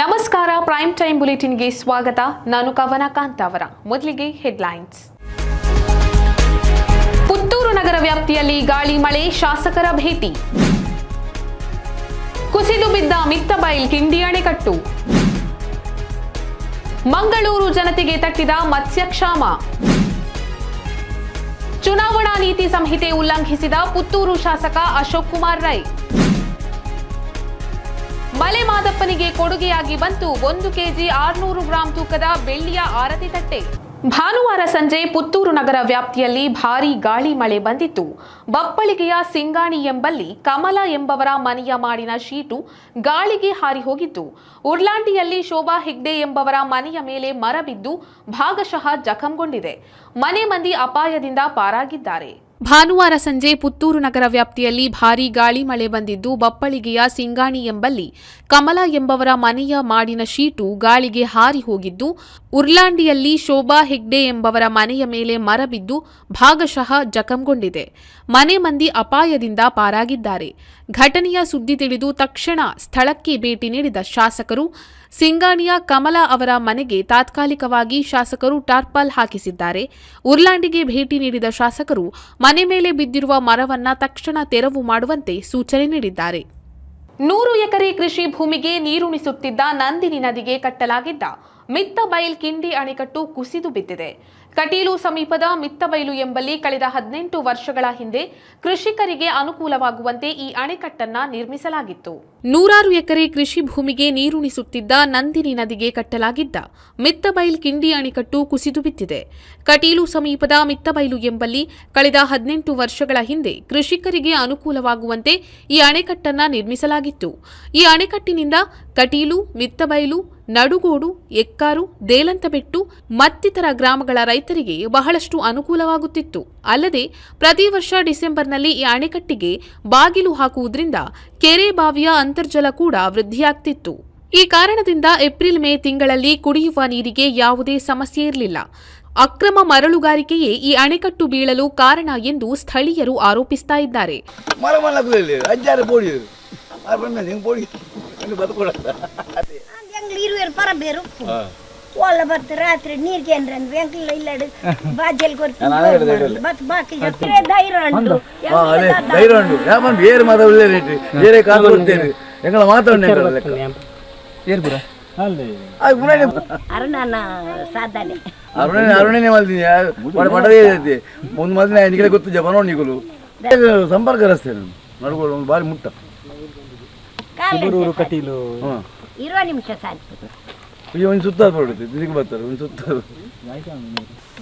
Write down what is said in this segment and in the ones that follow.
ನಮಸ್ಕಾರ prime time ಬುಲೆಟಿನ್ಗೆ ಸ್ವಾಗತ. ನಾನು ಕವನ ಅವರ. ಮೊದಲಿಗೆ ಹೆಡ್ಲೈನ್ಸ್ ಪುತ್ತೂರು ನಗರ ವ್ಯಾಪ್ತಿಯಲ್ಲಿ ಗಾಳಿ, ಮಳೆ, ಶಾಸಕರ ಭೇಟಿ. ಕುಸಿದು ಬಿದ್ದ ಮಿತ್ತಬೈಲ್ ಕಿಂಡಿ ಅಣೆಕಟ್ಟು. ಮಂಗಳೂರು ಜನತೆಗೆ ತಟ್ಟಿದ ಮತ್ಸ್ಯಕ್ಷಾಮ. ಚುನಾವಣಾ ನೀತಿ ಸಂಹಿತೆ ಉಲ್ಲಂಘಿಸಿದ ಪುತ್ತೂರು ಶಾಸಕ ಅಶೋಕ್ ಕುಮಾರ್ ರೈ. ಮಲೆ ಮಾದಪ್ಪನಿಗೆ ಕೊಡುಗೆಯಾಗಿ ಬಂತು ಒಂದು ಕೆಜಿ ಆರುನೂರು ಗ್ರಾಂ ತೂಕದ ಬೆಳ್ಳಿಯ ಆರತಿ ತಟ್ಟೆ. ಭಾನುವಾರ ಸಂಜೆ ಪುತ್ತೂರು ನಗರ ವ್ಯಾಪ್ತಿಯಲ್ಲಿ ಭಾರೀ ಗಾಳಿ ಮಳೆ ಬಂದಿತ್ತು. ಬಪ್ಪಳಿಗೆಯ ಸಿಂಗಾಣಿ ಎಂಬಲ್ಲಿ ಕಮಲ ಎಂಬವರ ಮನೆಯ ಮಾಡಿನ ಶೀಟು ಗಾಳಿಗೆ ಹಾರಿ ಹೋಗಿತ್ತು. ಉರ್ಲಾಂಡಿಯಲ್ಲಿ ಶೋಭಾ ಹೆಗ್ಡೆ ಎಂಬವರ ಮನೆಯ ಮೇಲೆ ಮರ ಬಿದ್ದು ಭಾಗಶಃ ಜಖಂಗೊಂಡಿದೆ. ಮನೆ ಮಂದಿ ಅಪಾಯದಿಂದ ಪಾರಾಗಿದ್ದಾರೆ. ಭಾನುವಾರ ಸಂಜೆ ಪುತ್ತೂರು ನಗರ ವ್ಯಾಪ್ತಿಯಲ್ಲಿ ಭಾರೀ ಗಾಳಿ ಮಳೆ ಬಂದಿದ್ದು, ಬಪ್ಪಳಿಗೆಯ ಸಿಂಗಾಣಿ ಎಂಬಲ್ಲಿ ಕಮಲ ಎಂಬವರ ಮನೆಯ ಮಾಡಿನ ಶೀಟು ಗಾಳಿಗೆ ಹಾರಿ ಹೋಗಿದ್ದು ಉರ್ಲಾಂಡಿಯಲ್ಲಿ ಶೋಭಾ ಹೆಗ್ಡೆ ಎಂಬವರ ಮನೆಯ ಮೇಲೆ ಮರ ಬಿದ್ದು ಭಾಗಶಃ ಜಖಂಗೊಂಡಿದೆ. ಮನೆ ಮಂದಿ ಅಪಾಯದಿಂದ ಪಾರಾಗಿದ್ದಾರೆ. ಘಟನೆಯ ಸುದ್ದಿ ತಿಳಿದು ತಕ್ಷಣ ಸ್ಥಳಕ್ಕೆ ಭೇಟಿ ನೀಡಿದ ಶಾಸಕರು, ಸಿಂಗಾಣಿಯ ಕಮಲಾ ಅವರ ಮನೆಗೆ ತಾತ್ಕಾಲಿಕವಾಗಿ ಶಾಸಕರು ಟಾರ್ಪಲ್ ಹಾಕಿಸಿದ್ದಾರೆ. ಉರ್ಲಾಂಡಿಗೆ ಭೇಟಿ ನೀಡಿದ ಶಾಸಕರು, ಮನೆ ಮೇಲೆ ಬಿದ್ದಿರುವ ಮರವನ್ನ ತಕ್ಷಣ ತೆರವು ಮಾಡುವಂತೆ ಸೂಚನೆ ನೀಡಿದ್ದಾರೆ. ನೂರು ಎಕರೆ ಕೃಷಿ ಭೂಮಿಗೆ ನೀರುಣಿಸುತ್ತಿದ್ದ ನಂದಿನಿ ನದಿಗೆ ಕಟ್ಟಲಾಗಿದ್ದ ಮಿತ್ತಬೈಲ್ ಕಿಂಡಿ ಅಣೆಕಟ್ಟು ಕುಸಿದು ಬಿದ್ದಿದೆ. ಕಟೀಲು ಸಮೀಪದ ಮಿತ್ತಬೈಲು ಎಂಬಲ್ಲಿ ಕಳೆದ ಹದಿನೆಂಟು ವರ್ಷಗಳ ಹಿಂದೆ ಕೃಷಿಕರಿಗೆ ಅನುಕೂಲವಾಗುವಂತೆ ಈ ಅಣೆಕಟ್ಟನ್ನ ನಿರ್ಮಿಸಲಾಗಿತ್ತು. ನೂರಾರು ಎಕರೆ ಕೃಷಿ ಭೂಮಿಗೆ ನೀರುಣಿಸುತ್ತಿದ್ದ ನಂದಿನಿ ನದಿಗೆ ಕಟ್ಟಲಾಗಿದ್ದ ಮಿತ್ತಬೈಲ್ ಕಿಂಡಿ ಅಣೆಕಟ್ಟು ಕುಸಿದು ಬಿದ್ದಿದೆ. ಕಟೀಲು ಸಮೀಪದ ಮಿತ್ತಬೈಲು ಎಂಬಲ್ಲಿ ಕಳೆದ ಹದಿನೆಂಟು ವರ್ಷಗಳ ಹಿಂದೆ ಕೃಷಿಕರಿಗೆ ಅನುಕೂಲವಾಗುವಂತೆ ಈ ಅಣೆಕಟ್ಟನ್ನ ನಿರ್ಮಿಸಲಾಗಿತ್ತು. ಈ ಅಣೆಕಟ್ಟಿನಿಂದ ಕಟೀಲು ಮಿತ್ತಬೈಲು ನಡುಗೋಡು, ಎಕ್ಕಾರು, ದೇಲಂತಬೆಟ್ಟು ಮತ್ತಿತರ ಗ್ರಾಮಗಳ ರೈತರಿಗೆ ಬಹಳಷ್ಟು ಅನುಕೂಲವಾಗುತ್ತಿತ್ತು. ಅಲ್ಲದೆ ಪ್ರತಿ ವರ್ಷ ಡಿಸೆಂಬರ್ನಲ್ಲಿ ಈ ಅಣೆಕಟ್ಟಿಗೆ ಬಾಗಿಲು ಹಾಕುವುದರಿಂದ ಕೆರೆ ಬಾವಿಯ ಅಂತರ್ಜಲ ಕೂಡ ವೃದ್ಧಿಯಾಗ್ತಿತ್ತು. ಈ ಕಾರಣದಿಂದ ಏಪ್ರಿಲ್, ಮೇ ತಿಂಗಳಲ್ಲಿ ಕುಡಿಯುವ ನೀರಿಗೆ ಯಾವುದೇ ಸಮಸ್ಯೆ ಇರಲಿಲ್ಲ. ಅಕ್ರಮ ಮರಳುಗಾರಿಕೆಯೇ ಈ ಅಣೆಕಟ್ಟು ಬೀಳಲು ಕಾರಣ ಎಂದು ಸ್ಥಳೀಯರು ಆರೋಪಿಸ್ತಾ ಇದ್ದಾರೆ. ನೀನು ಬದುಕೊಡಲ್ಲ ಹೆಂಗ್ ಬರ್ತ ರಾತ್ರಿ ನೀರ್ ಏನ್ರ ವೆಂಕಲ್ ಇಲ್ಲ ಬಾಜಲ್ ಕೊಡ್ತೀನಿ ಬತ್ ಬಾಕಿ ಧೈರ್ಯ ಉಂಡು ಬೇರೆ ಮಾತಾಡಲೇರೇಟ್ರಿ ಬೇರೆ ಕೊಡ್ತೇನೆ. ಎಂಗಳ ಮಾತಾಡನೆ ಏರ್ಪುರ ಸಾಧನೆ. ಸಂಪರ್ಕ ರಸ್ತೆ ನಾನು. ನಡ್ಕೊಂಡು ಬಾರಿ ಮುಟ್ಟ. ಕಾಲ ಕಟೀಲು. ಇರುವ ನಿಮಿಷ ಸಾಕು. ಈಗ ಒಂದು ಸುತ್ತ ಬಿಡುತ್ತೆ ಇದಕ್ಕೆ ಬರ್ತಾರೆ ಒಂದು ಸುತ್ತ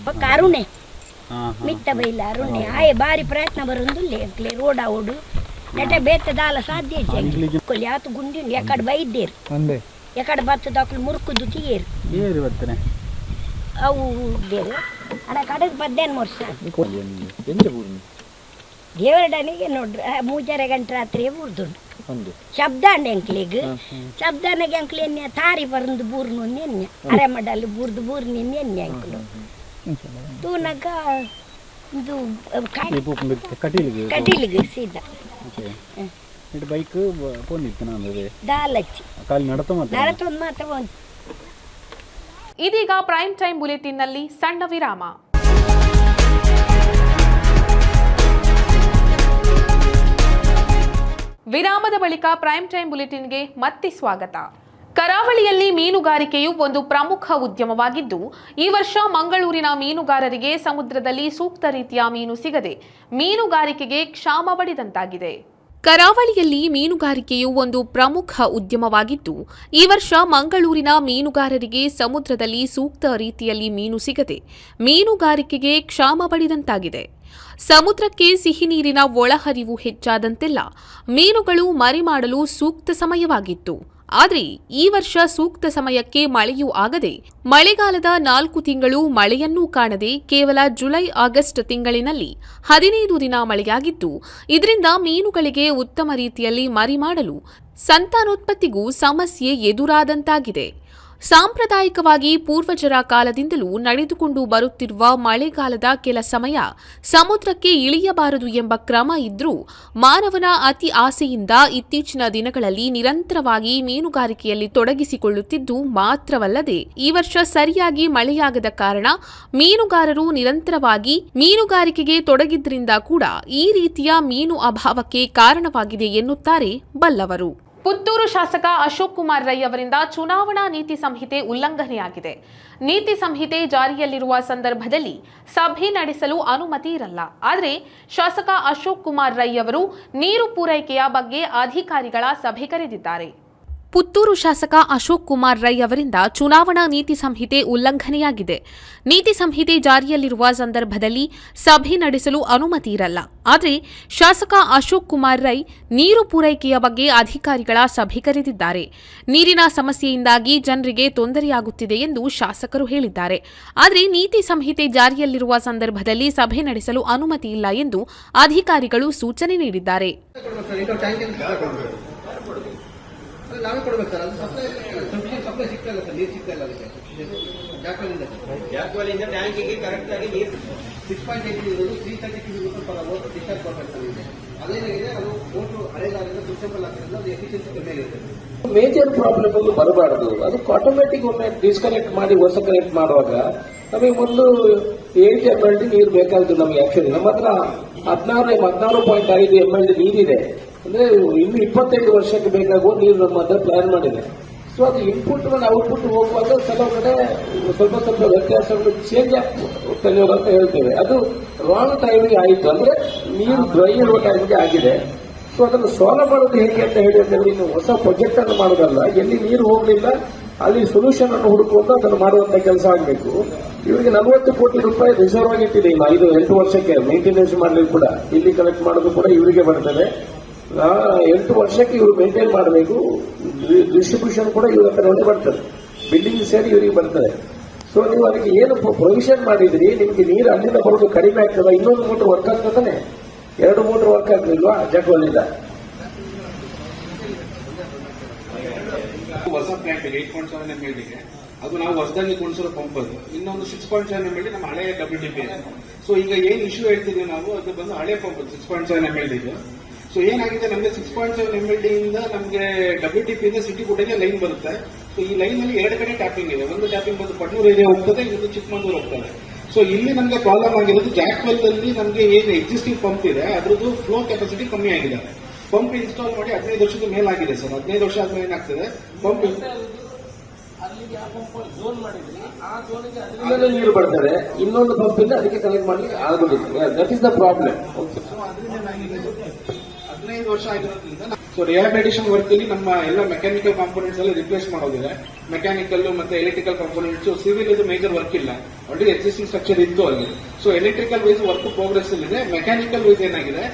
ಪಕ್ಕ ಅರುಣೆ ಮಿತ್ತ ಬೈಲ ಅರುಣೆ. ಆಯೆ ಬಾರಿ ಪ್ರಯತ್ನ ಬರೋದು ಎಂಕ್ಲೆ ರೋಡ ಓಡು. ನೆಟ ಬೇತ ದಾಲ ಸಾಧ್ಯ ಕೊಲ್ಲಿ ಆತು ಗುಂಡಿ ಎಕಡೆ ಬೈದ್ದೇರು. ಒಂದೇ. ಎಕಡೆ ಬತ್ತದ ಅಕ್ಲು ಮುರುಕುದು ತೀಯೇರು. ಏರು ಬರ್ತಾನೆ. ಅವು ಬೇರು ಅಡ ಕಡೆ ಬದ್ದೇನು ವರ್ಷ ದೇವರ ಡನಿಗೆ ದೇವರಡನಿಗೆ ನೋಡ್ರಿ. ಆ ಮೂಜಾರೆ ಗಂಟೆ ರಾತ್ರಿ ಊರ್ದುಂಡು ಒಂದು. ಶಬ್ದ ಅಂಡ್ ಎಂಕ್ಲಿಗ್ ಶಬ್ದನಾಗ ಎಂಕ್ಲಿ ಎನ್ನೆ ತಾರಿ ಬರಂದು ಬೂರ್ನು ನೆನ್ನ ಅರೆಮಡಲ್ಲಿ ಬೂರ್ದು ಬೂರ್ನಿ ಎನ್ನೆ ಎಂಕ್ಲು ತೂನಗ ಇದು ಕಟೀಲಿಗೆ ಕಟೀಲಿಗೆ ಸೀದಾ. ಬೈಕ್ ಪೋನಿತ್ತು ನಾನು ದಾಲಚ್ಚಿ. ಕಾಲಿ ನಡತ ಮತ್ತೆ ನಡತೊಂದು ಮಾತ್ರ ಒಂದು ಇದೀಗ ಪ್ರೈಮ್ ಟೈಮ್ ಬುಲೆಟಿನ್ನಲ್ಲಿ ಸಣ್ಣ ವಿರಾಮ. ವಿರಾಮದ ಬಳಿಕ ಪ್ರೈಮ್ ಟೈಮ್ ಬುಲೆಟಿನ್ಗೆ ಮತ್ತೆ ಸ್ವಾಗತ. ಕರಾವಳಿಯಲ್ಲಿ ಮೀನುಗಾರಿಕೆಯು ಒಂದು ಪ್ರಮುಖ ಉದ್ಯಮವಾಗಿದ್ದು, ಈ ವರ್ಷ ಮಂಗಳೂರಿನ ಮೀನುಗಾರರಿಗೆ ಸಮುದ್ರದಲ್ಲಿ ಸೂಕ್ತ ರೀತಿಯ ಮೀನು ಸಿಗದೆ ಮೀನುಗಾರಿಕೆಗೆ ಕ್ಷಾಮ ಬಡಿದಂತಾಗಿದೆ ಕರಾವಳಿಯಲ್ಲಿ ಮೀನುಗಾರಿಕೆಯು ಒಂದು ಪ್ರಮುಖ ಉದ್ಯಮವಾಗಿದ್ದು, ಈ ವರ್ಷ ಮಂಗಳೂರಿನ ಮೀನುಗಾರರಿಗೆ ಸಮುದ್ರದಲ್ಲಿ ಸೂಕ್ತ ರೀತಿಯಲ್ಲಿ ಮೀನು ಸಿಗದೆ ಮೀನುಗಾರಿಕೆಗೆ ಕ್ಷಾಮ ಬಡಿದಂತಾಗಿದೆ ಸಮುದ್ರಕ್ಕೆ ಸಿಹಿ ನೀರಿನ ಒಳಹರಿವು ಹೆಚ್ಚಾದಂತೆಲ್ಲ ಮೀನುಗಳು ಮರಿ ಮಾಡಲು ಸೂಕ್ತ ಸಮಯವಾಗಿತ್ತು. ಆದರೆ ಈ ವರ್ಷ ಸೂಕ್ತ ಸಮಯಕ್ಕೆ ಮಳೆಯೂ ಆಗದೆ, ಮಳೆಗಾಲದ ನಾಲ್ಕು ತಿಂಗಳು ಮಳೆಯನ್ನೂ ಕಾಣದೆ ಕೇವಲ ಜುಲೈ, ಆಗಸ್ಟ್ ತಿಂಗಳಿನಲ್ಲಿ ಹದಿನೈದು ದಿನ ಮಳೆಯಾಗಿದ್ದು, ಇದರಿಂದ ಮೀನುಗಳಿಗೆ ಉತ್ತಮ ರೀತಿಯಲ್ಲಿ ಮರಿ ಮಾಡಲು ಸಂತಾನೋತ್ಪತ್ತಿಗೂ ಸಮಸ್ಯೆ ಎದುರಾದಂತಾಗಿದೆ. ಸಾಂಪ್ರದಾಯಿಕವಾಗಿ ಪೂರ್ವಜರ ಕಾಲದಿಂದಲೂ ನಡೆದುಕೊಂಡು ಬರುತ್ತಿರುವ ಮಳೆಗಾಲದ ಕೆಲ ಸಮಯ ಸಮುದ್ರಕ್ಕೆ ಇಳಿಯಬಾರದು ಎಂಬ ಕ್ರಮ ಇದ್ರೂ ಮಾನವನ ಅತಿ ಆಸೆಯಿಂದ ಇತ್ತೀಚಿನ ದಿನಗಳಲ್ಲಿ ನಿರಂತರವಾಗಿ ಮೀನುಗಾರಿಕೆಯಲ್ಲಿ ತೊಡಗಿಸಿಕೊಳ್ಳುತ್ತಿದ್ದು ಮಾತ್ರವಲ್ಲದೆ ಈ ವರ್ಷ ಸರಿಯಾಗಿ ಮಳೆಯಾಗದ ಕಾರಣ ಮೀನುಗಾರರು ನಿರಂತರವಾಗಿ ಮೀನುಗಾರಿಕೆಗೆ ತೊಡಗಿದ್ರಿಂದ ಕೂಡ ಈ ರೀತಿಯ ಮೀನು ಅಭಾವಕ್ಕೆ ಕಾರಣವಾಗಿದೆ ಎನ್ನುತ್ತಾರೆ ಬಲ್ಲವರು. ಪುತ್ತೂರು ಶಾಸಕ ಅಶೋಕ್ ಕುಮಾರ್ ರೈ ಅವರಿಂದ ಚುನಾವಣಾ ನೀತಿ ಸಂಹಿತೆ ಉಲ್ಲಂಘನೆಯಾಗಿದೆ. ನೀತಿ ಸಂಹಿತೆ ಜಾರಿಯಲ್ಲಿರುವ ಸಂದರ್ಭದಲ್ಲಿ ಸಭೆ ನಡೆಸಲು ಅನುಮತಿ ಇರಲ್ಲ. ಆದರೆ ಶಾಸಕ ಅಶೋಕ್ ಕುಮಾರ್ ರೈ ಅವರು ನೀರು ಪೂರೈಕೆಯ ಬಗ್ಗೆ ಅಧಿಕಾರಿಗಳ ಸಭೆ ಕರೆದಿದ್ದಾರೆ. ಪುತ್ತೂರು ಶಾಸಕ ಅಶೋಕ್ ಕುಮಾರ್ ರೈ ಅವರಿಂದ ಚುನಾವಣಾ ನೀತಿ ಸಂಹಿತೆ ಉಲ್ಲಂಘನೆಯಾಗಿದೆ. ನೀತಿ ಸಂಹಿತೆ ಜಾರಿಯಲ್ಲಿರುವ ಸಂದರ್ಭದಲ್ಲಿ ಸಭೆ ನಡೆಸಲು ಅನುಮತಿ ಇರಲ್ಲ. ಆದರೆ ಶಾಸಕ ಅಶೋಕ್ ಕುಮಾರ್ ರೈ ನೀರು ಪೂರೈಕೆಯ ಬಗ್ಗೆ ಅಧಿಕಾರಿಗಳ ಸಭೆ ಕರೆದಿದ್ದಾರೆ. ನೀರಿನ ಸಮಸ್ಯೆಯಿಂದಾಗಿ ಜನರಿಗೆ ತೊಂದರೆಯಾಗುತ್ತಿದೆ ಎಂದು ಶಾಸಕರು ಹೇಳಿದ್ದಾರೆ. ಆದರೆ ನೀತಿ ಸಂಹಿತೆ ಜಾರಿಯಲ್ಲಿರುವ ಸಂದರ್ಭದಲ್ಲಿ ಸಭೆ ನಡೆಸಲು ಅನುಮತಿ ಇಲ್ಲ ಎಂದು ಅಧಿಕಾರಿಗಳು ಸೂಚನೆ ನೀಡಿದ್ದಾರೆ. ನಾವೇ ಕೊಡ್ಬೇಕು ಸರ್ ಅದು ಸಪ್ಲೈ ಸಪ್ಲೈ ಸಿಗ್ತಾ ಇಲ್ಲ ಸರ್ ನೀರು ಸಿಗ್ತಾ ಇಲ್ಲ ಅದಕ್ಕೆ. ಜಾಕ್ವಲಿಂದ ಜಾಕ್ವಾಲಿಂದ ಟ್ಯಾಂಕಿಗೆ ಕರೆಕ್ಟ್ ಆಗಿ ನೀರು ಸಿಕ್ಸ್ ಪಾಯಿಂಟ್ ಏಟ್ ಇರೋದು three thirty kilometre per hour discharge ಮಾಡ್ಬೇಕು ಇದೆ ಅದೇನಾಗಿದೆ ಅದು ಮೋಟ್ರು ಹಳೆದಾದ್ರಿಂದ ಪ್ರಿನ್ಸಿಪಲ್ ಆಗಿರೋದ್ರಿಂದ ಅದು ಎಫಿಷಿಯನ್ಸಿ ಕಮ್ಮಿ ಆಗಿರುತ್ತೆ ಮೇಜರ್ ಪ್ರಾಬ್ಲಮ್ ಅಲ್ಲಿ ಬರಬಾರದು. ಅದಕ್ಕೆ ಆಟೋಮೆಟಿಕ್ ಒಮ್ಮೆ ಡಿಸ್ಕನೆಕ್ಟ್ ಮಾಡಿ ಹೊಸ ಕನೆಕ್ಟ್ ಮಾಡುವಾಗ ನಮಗೆ ಒಂದು ಏಟ್ ಎಂ ಎಲ್ ಡಿ ನೀರು ಬೇಕಾಗುತ್ತೆ ನಮಗೆ ಆಕ್ಚುಲಿ ನಮ್ಮ ಹತ್ರ ಹದಿನಾರು ಹದಿನಾರು ಪಾಯಿಂಟ್ ಐದು ಎಂ ಎಲ್ ಡಿ ನೀರಿದೆ. ಅಂದ್ರೆ ಇನ್ನು ಇಪ್ಪತ್ತೈದು ವರ್ಷಕ್ಕೆ ಬೇಕಾಗುವ ನೀರು ನಮ್ಮ ಹತ್ರ ಪ್ಲಾನ್ ಮಾಡಿದೆ. ಸೊ ಅದು ಇನ್ಪುಟ್ ಮೇಲೆ ಔಟ್ಪುಟ್ ಹೋಗುವಾಗ ಕೆಲವು ಕಡೆ ಸ್ವಲ್ಪ ಸ್ವಲ್ಪ ವ್ಯತ್ಯಾಸಗಳು ಚೇಂಜ್ ಆಗ್ತದೆ ಅಂತ ಹೇಳ್ತೇವೆ. ಅದು ರಾಂಗ್ ಟೈಮಿಗೆ ಆಯಿತು ಅಂದ್ರೆ ನೀರು ಡ್ರೈ ಇರುವ ಟೈಮಿಗೆ ಆಗಿದೆ. ಸೊ ಅದನ್ನು ಸಾಲ್ವ್ ಮಾಡೋದು ಹೇಗೆ ಅಂತ ಹೇಳಿ ಅಂತಂದ್ರೆ ಇನ್ನು ಹೊಸ ಪ್ರಾಜೆಕ್ಟ್ ಅನ್ನು ಮಾಡೋದಲ್ಲ. ಎಲ್ಲಿ ನೀರು ಹೋಗಲಿಲ್ಲ, ಅಲ್ಲಿ ಸೊಲ್ಯೂಷನ್ ಅನ್ನು ಹುಡುಕುವಂತ ಅದನ್ನು ಮಾಡುವಂತ ಕೆಲಸ ಆಗಬೇಕು. ಇವರಿಗೆ ನಲವತ್ತು ಕೋಟಿ ರೂಪಾಯಿ ರಿಸರ್ವ್ ಆಗಿಟ್ಟಿದೆ. ಇನ್ನು ಐದು, ಎಂಟು ವರ್ಷಕ್ಕೆ ಮೇಂಟೆನೆನ್ಸ್ ಮಾಡಲಿಕ್ಕೆ ಕೂಡ, ಇಲ್ಲಿ ಕಲೆಕ್ಟ್ ಮಾಡೋದು ಕೂಡ ಇವರಿಗೆ ಬರ್ತದೆ. ಎಂಟು ವರ್ಷಕ್ಕೆ ಇವರು ಮೇಂಟೈನ್ ಮಾಡಬೇಕು. ಡಿಸ್ಟ್ರಿಬ್ಯೂಷನ್ ಕೂಡ ಇವ್ರ ಒಂದು ಬರ್ತದೆ. ಬಿಲ್ಡಿಂಗ್ ಸೇರಿ ಇವರಿಗೆ ಬರ್ತದೆ. ಸೊ ನೀವು ಅದಕ್ಕೆ ಏನು ಪ್ರೊವಿಷನ್ ಮಾಡಿದ್ರಿ, ನಿಮಗೆ ನೀರು ಅಲ್ಲಿಂದ ಬರೋದು ಕಡಿಮೆ ಆಗ್ತದ? ಇನ್ನೊಂದು ಮೋಟರ್ ವರ್ಕ್ ಆಗ್ತದಾನೆ ಎರಡು ಮೋಟರ್ ವರ್ಕ್ ಆಗ್ಲಿಲ್ವಾ ಜಗವಲ್ಲಿಂದ ಹೊಸ plant eight point seven M ಎಲ್ಗೆ. ಅದು ನಾವು ಹೊಸದಾಗಿ ಕುಣಿಸಿರೋ ಪಂಪ್ ಅದು. ಇನ್ನೊಂದು six point seven M L ನಮ್ಮ ಹಳೆಯ ಡಬ್ಲ್ಯೂ ಡಿ ಪಿ ಸೊ ಈಗ ಏನು ಇಶ್ಯೂ ಹೇಳ್ತಿದ್ವಿ ನಾವು, ಅದು ಬಂದು ಹಳೆ pump six point seven M L so ಏನಾಗಿದೆ? ನಮಗೆ six point seven M L D ಇಂದ ನಮಗೆ ಡಬ್ಲ್ಯೂ ಟಿ ಪಿ ಇಂದ ಸಿಟಿ ಕೂಡ ಲೈನ್ ಬರುತ್ತೆ. ಸೊ ಈ ಲೈನ್ ಅಲ್ಲಿ ಎರಡು ಕಡೆ ಟ್ಯಾಪಿಂಗ್ ಇದೆ. ಒಂದು ಟ್ಯಾಪಿಂಗ್ ಬಂದು ಪಟ್ನೂರು ಏರಿಯಾ ಹೋಗ್ತದೆ ಇನ್ನೊಂದು ಚಿಕ್ಕಮಂಗ್ಳೂರು ಹೋಗ್ತದೆ. ಸೊ ಇಲ್ಲಿ ನಮಗೆ ಪ್ರಾಬ್ಲಮ್ ಆಗಿರೋದು ಜಾಕ್ವೆಲ್ ಅಲ್ಲಿ ನಮಗೆ ಏನು ಎಕ್ಸಿಸ್ಟಿಂಗ್ ಪಂಪ್ ಇದೆ ಅದ್ರದ್ದು ಫ್ಲೋ ಕೆಪಾಸಿಟಿ ಕಮ್ಮಿ ಆಗಿದೆ. ಪಂಪ್ ಇನ್ಸ್ಟಾಲ್ ಮಾಡಿ ಹದಿನೈದು ವರ್ಷದ ಮೇಲಾಗಿದೆ ಸರ್. ಹದಿನೈದು ವರ್ಷ ಆದ್ಮೇಲೆ ಏನಾಗ್ತದೆ? ಪಂಪ್ ನೀರು ಬರ್ತದೆ. ಇನ್ನೊಂದು ಪಂಪ್ ಇಂದ ಅದಕ್ಕೆ ಕನೆಕ್ಟ್ ಮಾಡಲಿಕ್ಕೆ ಆಗುದಿಲ್ಲ ದಟ್ ಇಸ್ ದ ಪ್ರಾಬ್ಲಮ್ ಹದಿನೈದು ವರ್ಷ ಆಗಿರೋದ್ರಿಂದ ಸೊ ರಿಹಾಬಿಲಿಟೇಷನ್ ವರ್ಕ್ ಅಲ್ಲಿ ನಮ್ಮ ಎಲ್ಲ ಮೆಕ್ಯಾನಿಕಲ್ ಕಾಂಪೋನೆಂಟ್ಸ್ ಎಲ್ಲ ರಿಪ್ಲೇಸ್ ಮಾಡೋದಿದೆ. ಮೆಕ್ಯಾನಿಕಲ್ ಮತ್ತೆ ಎಲೆಕ್ಟ್ರಿಕಲ್ ಕಾಂಪೋನೆಂಟ್ಸ್ ಸಿವಿಲ್ ಇದು ಮೇಜರ್ ವರ್ಕ್ ಇಲ್ಲ. ಆಲ್ರೆಡಿ ಎಕ್ಸಿಸ್ಟಿಂಗ್ ಸ್ಟ್ರಕ್ಚರ್ ಇತ್ತು ಅಲ್ಲಿ. So electrical wise work progress ಇದೆ ಮೆಕ್ಯಾನಿಕಲ್ ವೈಸ್ ಏನಾಗಿದೆ?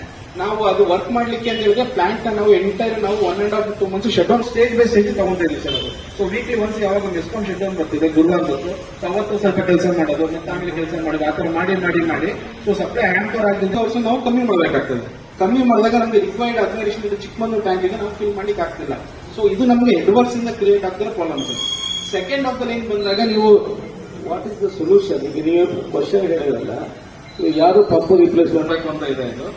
ನಾವು ಅದು ವರ್ಕ್ ಮಾಡ್ಲಿಕ್ಕೆ ಅಂತ ಹೇಳಿದ್ರೆ ಪ್ಲಾಂಟ್ ನಾವು ಎಂಟೈರ್ ನಾವು one and half two months shut down stage by stage ತಗೊಂತಾ ಇದ್ದೀವಿ ಸರ್ ಅದು. ಸೊ ವೀಕ್ಲಿ ಒನ್ಸ್ ಯಾವಾಗ ಒಂದು ಡಿಸ್ಕೌಂಟ್ ಶಟ್ ಡೌನ್ ಬರ್ತಿದೆ ಗುರುವಾರದ್ದು ಸೊ ಅವತ್ತು ಸ್ವಲ್ಪ ಕೆಲಸ ಮಾಡೋದು, ಮತ್ತೆ ಆಮೇಲೆ ಕೆಲಸ ಮಾಡೋದು, ಆ ಥರ ಮಾಡಿ ಮಾಡಿ ಮಾಡಿ. ಸೊ ಸಪ್ಲೈ ಹ್ಯಾಂಪರ್ ಆಗಿದ್ದ ವರ್ಷ ನಾವು ಕಮ್ಮಿ ಮಾಡಬೇಕಾಗ್ತದೆ. ಕಮ್ಮಿ ಮಾಡಿದಾಗ ನಮಗೆ ರಿಕ್ವೈರ್ಡ್ ಹದಿನೈದು ಲಕ್ಷದ ಟ್ಯಾಂಕ್ ಟ್ಯಾಂಕಿಗೆ ನಾವು ಫಿಲ್ ಮಾಡ್ಲಿಕ್ಕೆ ಆಗ್ತಿಲ್ಲ. ಸೊ ಇದು ನಮಗೆ ಎಡ್ವರ್ಸ್ ಇಂದ ಕ್ರಿಯೇಟ್ ಆಗ್ತಿರೋ problem sir. Second of the line ಬಂದಾಗ ನೀವು ವಾಟ್ ಇಸ್ ದ ಸೊಲ್ಯೂಷನ್ ಈಗ ನೀವು ಕ್ವಶನ್ ಹೇಳಿರಲ್ಲ ಯಾರು ಪಂಪ್ ರಿಪ್ಲೇಸ್ ಮಾಡಬೇಕು ಅಂತ ಇದೆ ಇದು.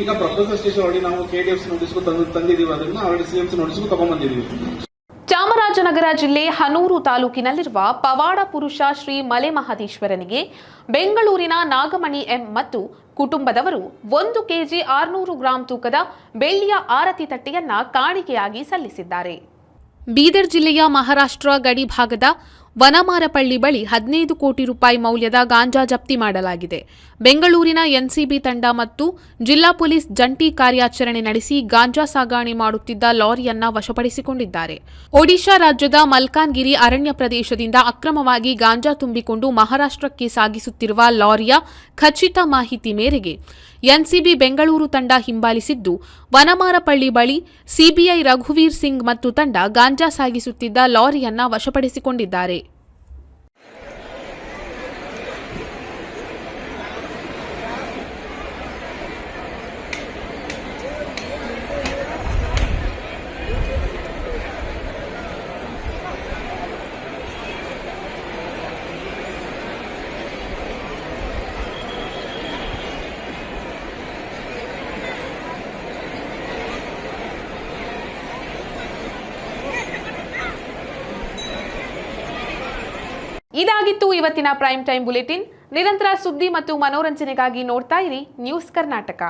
ಈಗ ಪ್ರೊಫೆಸರ್ ಸ್ಟೇಷನ್ ಆಲ್ರೆಡಿ ನಾವು ಕೆ ಡಿ ಎಫ್ ನೋಟಿಸ್ಗೂ ತಂದು ತಂದಿದ್ದೀವಿ, ಅದನ್ನ ಆಲ್ರೆಡಿ ಸಿ ಎಂ ಸಿ ನೋಟಿಸ್ಗೂ ತಗೊಂಡ್ಬಂದಿದ್ದೀವಿ ಚಾಮರಾಜನಗರ ಜಿಲ್ಲೆ ಹನೂರು ತಾಲೂಕಿನಲ್ಲಿರುವ ಪವಾಡ ಪುರುಷ ಶ್ರೀ ಮಲೆ ಮಹದೇಶ್ವರನಿಗೆ ಬೆಂಗಳೂರಿನ ನಾಗಮಣಿ ಎಂ ಮತ್ತು ಕುಟುಂಬದವರು ಒಂದು ಕೆಜಿ ಆರುನೂರು ಗ್ರಾಂ ತೂಕದ ಬೆಳ್ಳಿಯ ಆರತಿ ತಟ್ಟೆಯನ್ನ ಕಾಣಿಕೆಯಾಗಿ ಸಲ್ಲಿಸಿದ್ದಾರೆ. ಬೀದರ್ ಜಿಲ್ಲೆಯ ಮಹಾರಾಷ್ಟ್ರ ಗಡಿ ಭಾಗದ ವನಮಾರಪಳ್ಳಿ ಬಳಿ ಹದಿನೈದು ಕೋಟಿ ರೂಪಾಯಿ ಮೌಲ್ಯದ ಗಾಂಜಾ ಜಪ್ತಿ ಮಾಡಲಾಗಿದೆ. ಬೆಂಗಳೂರಿನ ಎನ್ಸಿಬಿ ತಂಡ ಮತ್ತು ಜಿಲ್ಲಾ ಪೊಲೀಸ್ ಜಂಟಿ ಕಾರ್ಯಾಚರಣೆ ನಡೆಸಿ ಗಾಂಜಾ ಸಾಗಾಣೆ ಮಾಡುತ್ತಿದ್ದ ಲಾರಿಯನ್ನ ವಶಪಡಿಸಿಕೊಂಡಿದ್ದಾರೆ. ಒಡಿಶಾ ರಾಜ್ಯದ ಮಲ್ಕಾನ್ಗಿರಿ ಅರಣ್ಯ ಪ್ರದೇಶದಿಂದ ಅಕ್ರಮವಾಗಿ ಗಾಂಜಾ ತುಂಬಿಕೊಂಡು ಮಹಾರಾಷ್ಟ್ರಕ್ಕೆ ಸಾಗಿಸುತ್ತಿರುವ ಲಾರಿಯ ಖಚಿತ ಮಾಹಿತಿ ಮೇರೆಗೆ ಎನ್ಸಿಬಿ ಬೆಂಗಳೂರು ತಂಡ ಹಿಂಬಾಲಿಸಿದ್ದು ವನಮಾರಪಳ್ಳಿ ಬಳಿ ಸಿಬಿಐ ರಘುವೀರ್ ಸಿಂಗ್ ಮತ್ತು ತಂಡ ಗಾಂಜಾ ಸಾಗಿಸುತ್ತಿದ್ದ ಲಾರಿಯನ್ನ ವಶಪಡಿಸಿಕೊಂಡಿದ್ದಾರೆ. ಇದಾಗಿತ್ತು ಇವತ್ತಿನ ಪ್ರೈಮ್ ಟೈಮ್ ಬುಲೆಟಿನ್ ನಿರಂತರ ಸುದ್ದಿ ಮತ್ತು ಮನೋರಂಜನೆಗಾಗಿ ನೋಡ್ತಾ ಇರಿ ನ್ಯೂಸ್ ಕರ್ನಾಟಕ